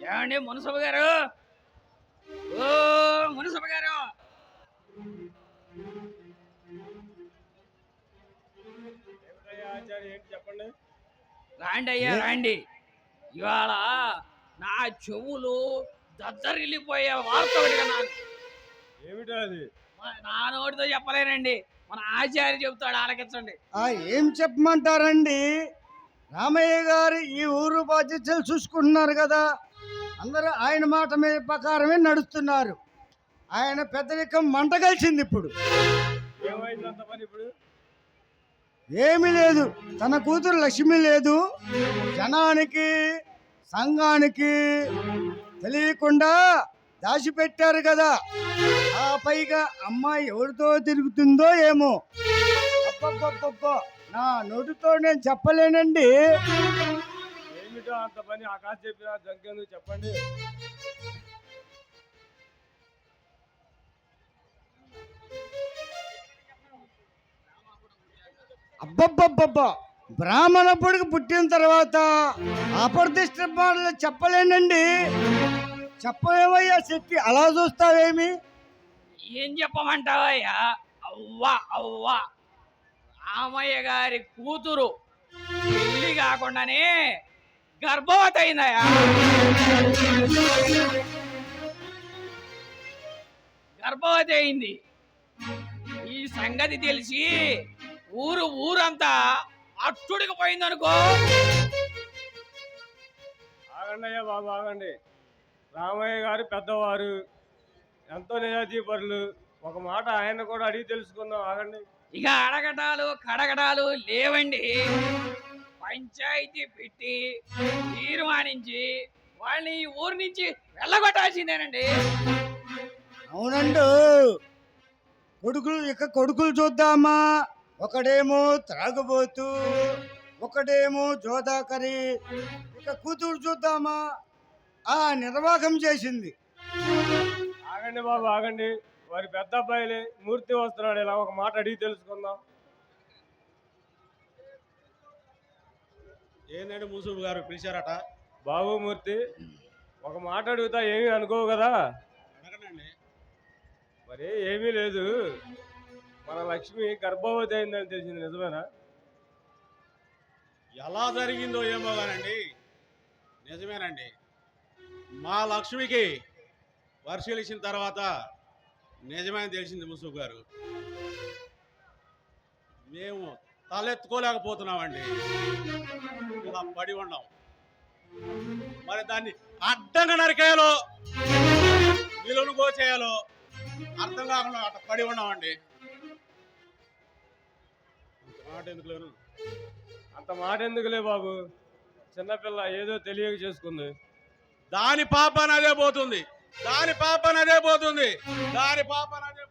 ఏమండి మునసబ గారు? ఓ మునసబ గారు! చెప్పండి? రాండి అయ్యా రాండి. ఇవాళ నా చెవులు దద్దరిల్లిపోయే వార్త ఒకటి కన్నాను ఏమిటో అది? నా నోటితో చెప్పలేనండి. మన ఆచార్య చెబుతాడు ఆలకించండి. ఆ ఏం చెప్పమంటారండి? రామయ్య గారు ఈ ఊరు బాధ్యతలు చూసుకుంటున్నారు కదా. అందరూ ఆయన మాట మీద ప్రకారమే నడుస్తున్నారు. ఆయన పెద్దరికం మంట కలిసింది ఇప్పుడు. ఏమి ఏమీ లేదు. తన కూతురు లక్ష్మి లేదు. జనానికి సంఘానికి తెలియకుండా దాచిపెట్టారు కదా. ఆ పైగా అమ్మాయి ఎవరితో తిరుగుతుందో ఏమో. అబ్బబ్బబ్బబ్బ నా నోటితో నేను చెప్పలేనండి. ఏమిటో అంత పని ఆకాశ చెప్పిన జంకెందుకు చెప్పండి. అబ్బబ్బబ్బబ్బ. బ్రాహ్మణ పొడికి పుట్టిన తర్వాత అప్రతిష్ట మాటలు చెప్పలేనండి. చెప్పలేమయ్యా శక్తి అలా చూస్తావేమి? ఏం చెప్పమంటావయ్యా? అవ్వా అవ్వా. రామయ్య గారి కూతురు. పెళ్ళి కాకుండానే గర్భవతి అయిందయ్యా గర్భవతి అయింది ఈ సంగతి తెలిసి ఊరు ఊరంతా అట్టుడికి పోయిందనుకో. ఆగండి అయ్యా బాబు ఆగండి. రామయ్య గారు పెద్దవారు. ఎంతో నిజాజీపరులు ఒక మాట ఆయన కూడా అడిగి తెలుసుకుందాం ఆగండి. ఇక అడగటాలు కడగటాలు లేవండి. పంచాయతీ పెట్టి తీర్మానించి వాళ్ళని ఈ ఊరు నుంచి వెళ్ళగొట్టాల్సిందేనండి. అవునండు. కొడుకులు ఇక కొడుకులు చూద్దామా? ఒకడేమో త్రాగుబోతు ఒకడేమో జోదాకరి ఇక కూతురు చూద్దామా? ఆ నిర్వాహకం చేసింది. ఆగండి బాబు ఆగండి. వారి పెద్ద అబ్బాయిలే మూర్తి వస్తున్నాడు. ఇలా ఒక మాట అడిగి తెలుసుకుందాం. ఏందండి ముసుగు గారు పిలిచారట? బాబు మూర్తి ఒక మాట అడుగుతా ఏమీ అనుకోవు కదా? అడగనండి మరి ఏమీ లేదు. మన లక్ష్మి గర్భవతి అయిందని తెలిసింది నిజమేనా? ఎలా జరిగిందో ఏమో కానండి. నిజమేనండి. మా లక్ష్మికి పరిశీలించిన తర్వాత నిజమే తెలిసింది ముసుగు గారు. మేము తలెత్తుకోలేకపోతున్నామండి. ఇలా పడి ఉన్నాం. మరి దాన్ని అడ్డంగా నరికేయాలో విలువను కోచేయాలో అర్థం కాకుండా అట్ట పడి ఉన్నామండి. మాట ఎందుకు లేను? అంత మాట ఎందుకులే బాబు? చిన్నపిల్ల ఏదో తెలియక చేసుకుంది. దాని పాపన అదే పోతుంది. దాని పాపన అదే పోతుంది. దాని పాపన అదే